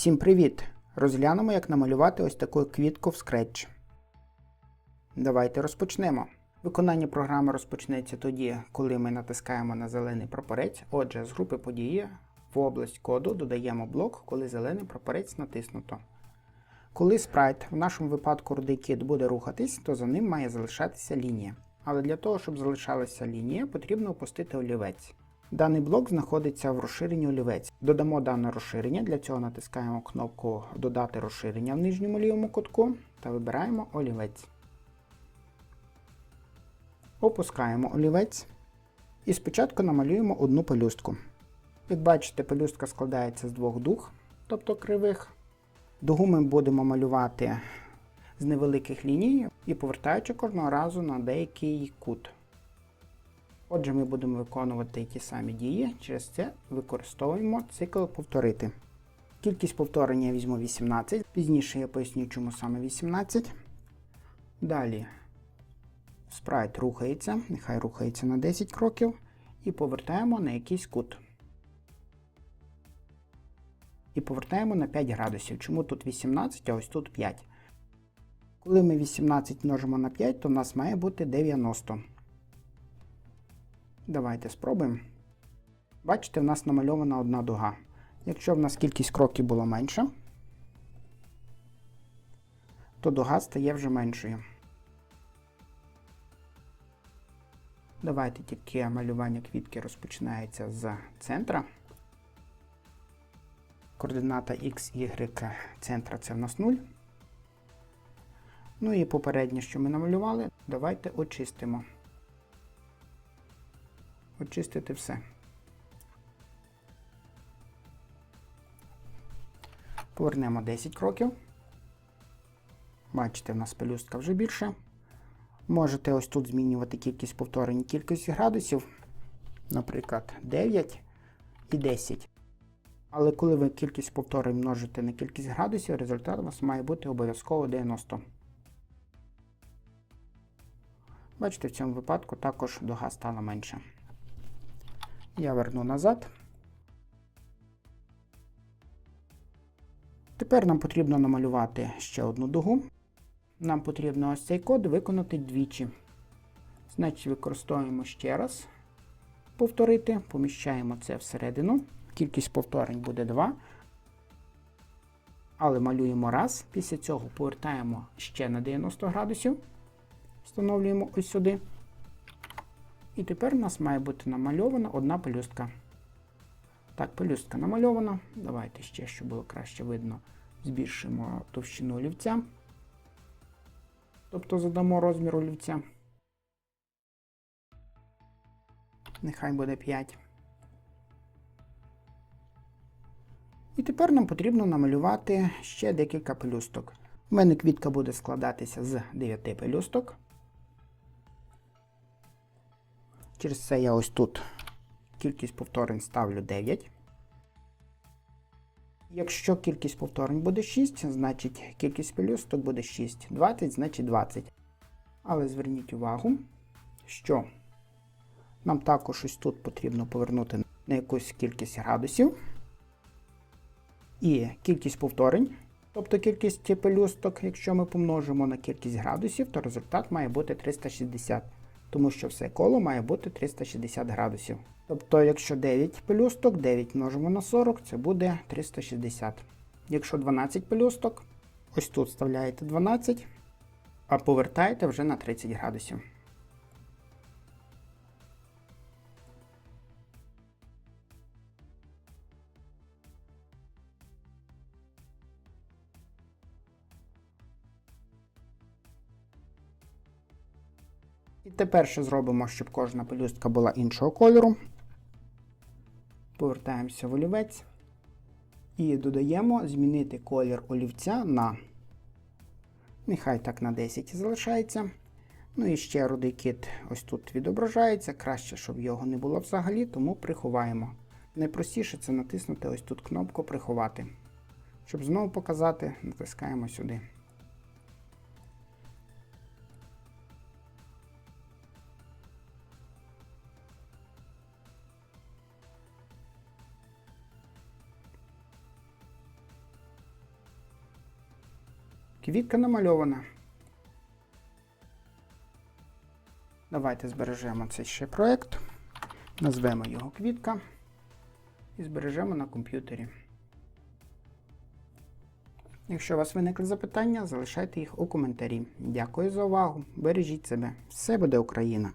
Всім привіт! Розглянемо, як намалювати ось таку квітку в Scratch. Давайте розпочнемо. Виконання програми розпочнеться тоді, коли ми натискаємо на зелений прапорець. Отже, з групи події в область коду додаємо блок, коли зелений прапорець натиснуто. Коли спрайт, в нашому випадку рудий кіт, буде рухатись, то за ним має залишатися лінія. Але для того, щоб залишалася лінія, потрібно опустити олівець. Даний блок знаходиться в розширенні олівець. Додамо дане розширення, для цього натискаємо кнопку Додати розширення в нижньому лівому кутку та вибираємо олівець. Опускаємо олівець і спочатку намалюємо одну пелюстку. Як бачите, пелюстка складається з двох дуг, тобто кривих. Дугу ми будемо малювати з невеликих ліній і повертаючи кожного разу на деякий кут. Отже, ми будемо виконувати ті самі дії, через це використовуємо цикл повторити. Кількість повторень я візьму 18, пізніше я поясню, чому саме 18. Далі спрайт рухається, нехай рухається на 10 кроків, і повертаємо на якийсь кут. І повертаємо на 5 градусів. Чому тут 18, а ось тут 5. Коли ми 18 множимо на 5, то в нас має бути 90. Давайте спробуємо. Бачите, в нас намальована одна дуга. Якщо в нас кількість кроків було менша, то дуга стає вже меншою. Давайте тільки малювання квітки розпочинається з центра. Координата x, y центра це в нас 0. Ну і попереднє, що ми намалювали, давайте очистимо. Очистити все. Повернемо 10 кроків. Бачите, в нас пелюстка вже більше. Можете ось тут змінювати кількість повторень кількості градусів, наприклад, 9 і 10. Але коли ви кількість повторень множите на кількість градусів, результат у вас має бути обов'язково 90. Бачите, в цьому випадку також дуга стала менша. Я верну назад. Тепер нам потрібно намалювати ще одну дугу. Нам потрібно ось цей код виконати двічі. Значить, використовуємо ще раз повторити, поміщаємо це всередину. Кількість повторень буде 2. Але малюємо раз. Після цього повертаємо ще на 90 градусів. Встановлюємо ось сюди. І тепер у нас має бути намальована одна пелюстка. Так, пелюстка намальована. Давайте ще, щоб було краще видно, збільшимо товщину олівця. Тобто задамо розмір олівця. Нехай буде 5. І тепер нам потрібно намалювати ще декілька пелюсток. У мене квітка буде складатися з 9 пелюсток. Через це я ось тут кількість повторень ставлю 9. Якщо кількість повторень буде 6, значить кількість пелюсток буде 6. 20, значить 20. Але зверніть увагу, що нам також ось тут потрібно повернути на якусь кількість градусів. І кількість повторень, тобто кількість пелюсток, якщо ми помножимо на кількість градусів, то результат має бути 360 тому що все коло має бути 360 градусів. Тобто, якщо 9 пелюсток, 9 множимо на 40, це буде 360. Якщо 12 пелюсток, ось тут вставляєте 12, а повертаєте вже на 30 градусів. І тепер ще зробимо, щоб кожна пелюстка була іншого кольору. Повертаємося в олівець і додаємо змінити колір олівця на, нехай так на 10 залишається. Ну і ще рудий кит ось тут відображається. Краще, щоб його не було взагалі, тому приховаємо. Найпростіше це натиснути ось тут кнопку Приховати. Щоб знову показати, натискаємо сюди. Квітка намальована. Давайте збережемо цей ще проект. Назвемо його квітка і збережемо на комп'ютері. Якщо у вас виникли запитання, залишайте їх у коментарі. Дякую за увагу. Бережіть себе. Все буде Україна!